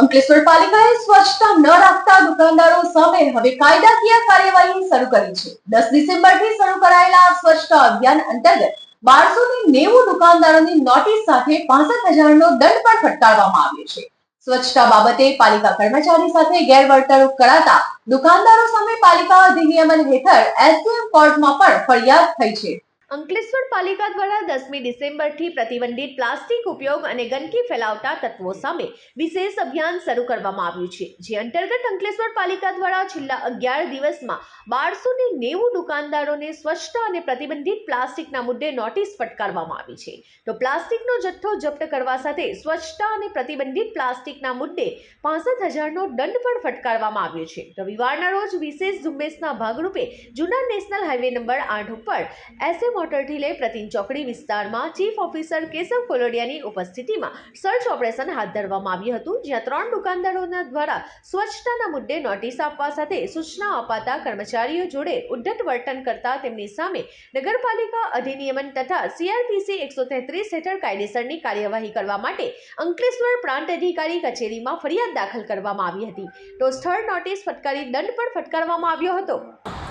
અંકલેશ્વર પાલિકાએ સ્વચ્છતા ન રાખતા દુકાનદારો સામે હવે કાયદાકીય કાર્યવાહી શરૂ કરી છે. દસ ડિસેમ્બરથી શરૂ કરાયેલા સ્વચ્છતા અભિયાન અંતર્ગત બારસો થી નેવું દુકાનદારોની નોટિસ સાથે પાસઠ હજારનો દંડ પણ ફટકારવામાં આવ્યો છે. સ્વચ્છતા બાબતે પાલિકા કર્મચારી સાથે ગેરવર્તણૂક કરાતા દુકાનદારો સામે પાલિકા અધિનિયમન હેઠળ એસડીએમ કોર્ટમાં પણ ફરિયાદ થઈ છે. અંકલેશ્વર પાલિકા દ્વારા દસમી ડિસેમ્બરથી પ્રતિબંધિત પ્લાસ્ટિક ઉપયોગ અને ગંદકી ફેલાવતા તત્વો સામે વિશેષ અભિયાન શરૂ કરવામાં આવ્યું છે. જે અંતર્ગત અંકલેશ્વર પાલિકા દ્વારા છેલ્લા અગિયાર દિવસમાં બારસો ને નેવું દુકાનદારોને સ્વચ્છતા અને પ્રતિબંધિત પ્લાસ્ટિકના મુદ્દે નોટિસ ફટકારવામાં આવી છે. તો પ્લાસ્ટિકનો જથ્થો જપ્ત કરવા સાથે સ્વચ્છતા અને પ્રતિબંધિત પ્લાસ્ટિકના મુદ્દે પાસઠ હજારનો દંડ પણ ફટકારવામાં આવ્યો છે. રવિવારના રોજ વિશેષ ઝુંબેશના ભાગરૂપે જૂના નેશનલ હાઈવે નંબર આઠ ઉપર એસએ મોટરથી લઈ પ્રતિન ચોકડી વિસ્તારમાં ચીફ ઓફિસર કેશવ કોલોડિયાની ઉપસ્થિતિમાં સર્ચ ઓપરેશન હાથ ધરવામાં આવ્યું હતું, જ્યાં ત્રણ દુકાનદારોના દ્વારા સ્વચ્છતાના મુદ્દે નોટિસ આપવા સાથે સૂચના અપાતા કર્મચારીઓ જોડે ઉદ્ધત વર્તન કરતા તેમની સામે નગરપાલિકા અધિનિયમન તથા સીઆરપીસી એકસો તેત્રીસ હેઠળ કાયદેસરની કાર્યવાહી કરવા માટે અંકલેશ્વર પ્રાંત અધિકારી કચેરીમાં ફરિયાદ દાખલ કરવામાં આવી હતી. તો સ્થળ નોટિસ ફટકારી દંડ પણ ફટકારવામાં આવ્યો હતો.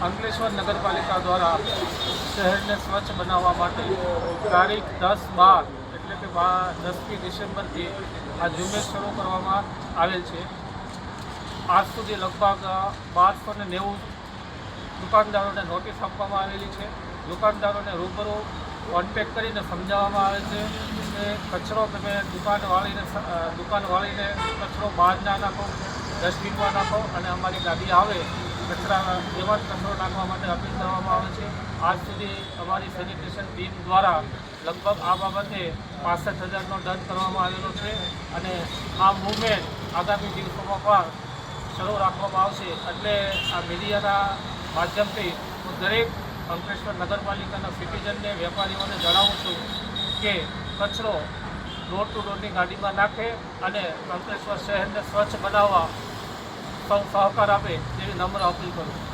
અંકલેશ્વર નગરપાલિકા દ્વારા શહેરને સ્વચ્છ બનાવવા માટે તારીખ દસ બાર એટલે કે દસમી ડિસેમ્બરથી આ ઝુંબેશ શરૂ કરવામાં આવેલ છે. આજ સુધી લગભગ બારસો ને નેવું દુકાનદારોને નોટિસ આપવામાં આવેલી છે. દુકાનદારોને રૂબરૂ કોન્ટેક્ટ કરીને સમજાવવામાં આવે છે કે કચરો તમે દુકાનવાળીને દુકાનવાળીને કચરો બહાર ના નાખો, ડસ્ટબિનમાં નાખો અને અમારી ગાડી આવે કચરા એવા જ કચરો નાખવા માટે અપીલ કરવામાં આવે છે. આજ સુધી અમારી સેનિટેશન ટીમ દ્વારા લગભગ આ બાબતે પાસઠ હજારનો દંડ કરવામાં આવેલો છે અને આ મુવમેન્ટ આગામી દિવસોમાં પણ શરૂ રાખવામાં આવશે. એટલે આ મીડિયાના માધ્યમથી હું દરેક અંકલેશ્વર નગરપાલિકાના સિટીઝનને, વેપારીઓને જણાવું છું કે કચરો ડોર ટુ ડોરની ગાડીમાં નાખે અને અંકલેશ્વર શહેરને સ્વચ્છ બનાવવા સહકાર આપે તેવી નમ્ર અપીલ કરું છું.